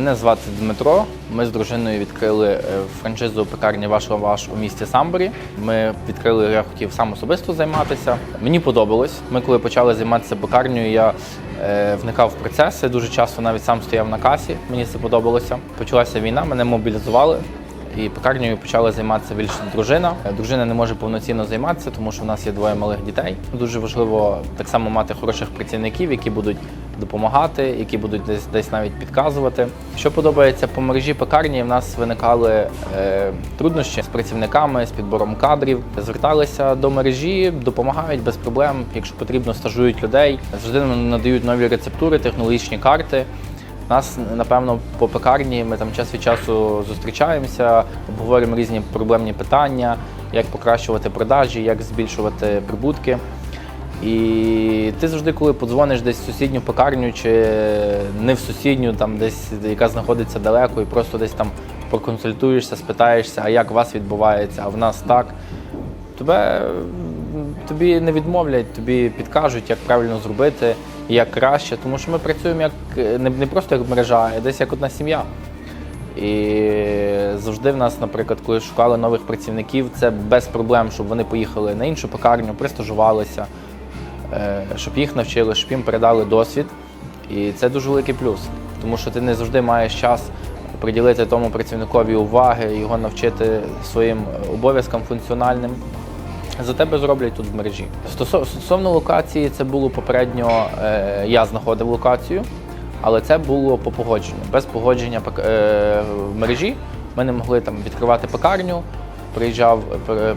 Мене звати Дмитро. Ми з дружиною відкрили е, франшизу пекарні Ваш у місті Самборі. Ми відкрили, я хотів сам особисто займатися. Мені подобалось. Ми, коли почали займатися пекарнею, я е, вникав в процеси. Дуже часто навіть сам стояв на касі. Мені це подобалося. Почалася війна, мене мобілізували. І пекарнею почала займатися більше дружина. Дружина не може повноцінно займатися, тому що в нас є двоє малих дітей. Дуже важливо так само мати хороших працівників, які будуть допомагати, які будуть десь десь навіть підказувати. Що подобається по мережі пекарні, в нас виникали е, труднощі з працівниками, з підбором кадрів. Зверталися до мережі, допомагають без проблем. Якщо потрібно, стажують людей. Завжди надають нові рецептури, технологічні карти. Нас, напевно, по пекарні ми там час від часу зустрічаємося, обговорюємо різні проблемні питання, як покращувати продажі, як збільшувати прибутки. І ти завжди, коли подзвониш десь в сусідню пекарню чи не в сусідню, там десь яка знаходиться далеко, і просто десь там проконсультуєшся, спитаєшся, а як у вас відбувається, а в нас так. Тебе тобі не відмовлять, тобі підкажуть, як правильно зробити, як краще. Тому що ми працюємо як е, не, не просто як мережа, а десь як одна сім'я. І завжди в нас, наприклад, коли шукали нових працівників, це без проблем, щоб вони поїхали на іншу пекарню, пристажувалися, е, щоб їх навчили, щоб їм передали досвід. І це дуже великий плюс, тому що ти не завжди маєш час приділити тому працівникові уваги, його навчити своїм обов'язкам функціональним. За тебе зроблять тут в мережі. Стосовно локації, це було попередньо, е, я знаходив локацію, але це було по погодженню. Без погодження е, в мережі ми не могли там відкривати пекарню. Приїжджав,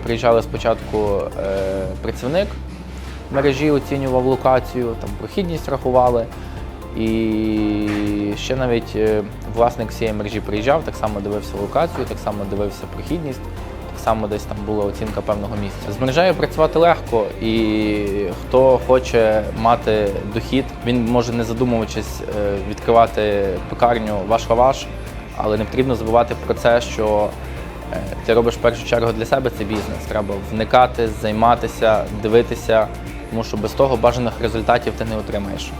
приїжджали спочатку е, працівник мережі, оцінював локацію, там прохідність рахували. І ще навіть власник всієї мережі приїжджав, так само дивився локацію, так само дивився прохідність, само десь там була оцінка певного місця. З мережею працювати легко, і хто хоче мати дохід, він може не задумуючись е, відкривати пекарню ваш лаваш, але не потрібно забувати про це, що е, ти робиш в першу чергу для себе цей бізнес. Треба вникати, займатися, дивитися, тому що без того бажаних результатів ти не отримаєш.